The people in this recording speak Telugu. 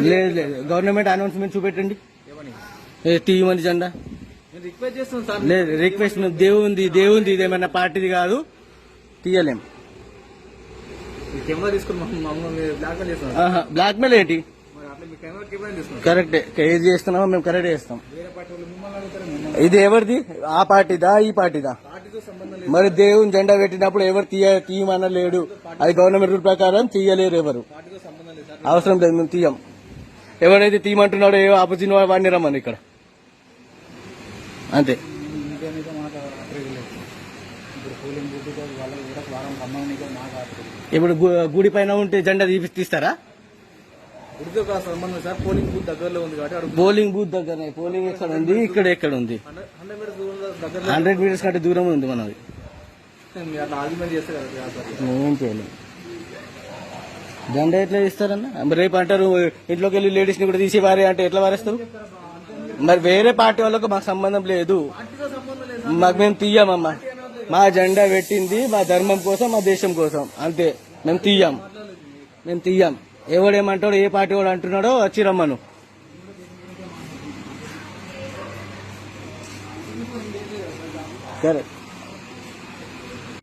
లేదు లేదు. గవర్నమెంట్ అనౌన్స్మెంట్ చూపెట్టండి. తీయమని జెండా? లేదు రిక్వెస్ట్ దేవుంది దేవుంది ఇదేమన్నా పార్టీది కాదు. తీయలేం. బ్లాక్ మెయిల్ ఏంటి? కరెక్టే. ఏది చేస్తున్నామో మేము కరెక్ట్ చేస్తాం. ఇది ఎవరిది? ఆ పార్టీదా ఈ పార్టీదా? మరి దేవుని జెండా పెట్టినప్పుడు ఎవరు తీయ తీయమన్న లేడు అది గవర్నమెంట్ రూల్ ప్రకారం తీయలేరు ఎవరు. అవసరం లేదు మేము తీయం. ఎవరైతే తీయమంటున్నాడో ఏ ఆపోజిట్ వాడిని రమ్మని ఇక్కడ. అంతే. ఇప్పుడు గుడి పైన ఉంటే జెండా తీపి తీస్తారా? పోలింగ్ బూత్ దగ్గరలో ఉంది కాబట్టి అడుగు పోలింగ్ బూత్ దగ్గర పోలింగ్ ఎక్కడ ఉంది? ఇక్కడ ఎక్కడ ఉంది? హండ్రెడ్ మీటర్స్ కంటే దూరం ఉంది మనది. ఏం చేయలేం. జెండా ఎట్లా ఇస్తారన్న రేపు అంటారు ఇంట్లోకి వెళ్ళి లేడీస్ని కూడా తీసి వారే అంటే ఎట్లా వారేస్తారు? మరి వేరే పార్టీ వాళ్ళకు మాకు సంబంధం లేదు. పార్టీతో సంబంధం లేదు. మాకు మేము తీయమమ్మా. మా జెండా పెట్టింది మా ధర్మం కోసం మా దేశం కోసం. అంతే. మేము తీయం. మేము తీయం. ఎవడేమంటాడో ఏ పార్టీ వాడు అంటున్నాడో వచ్చి రమ్మను. Get it.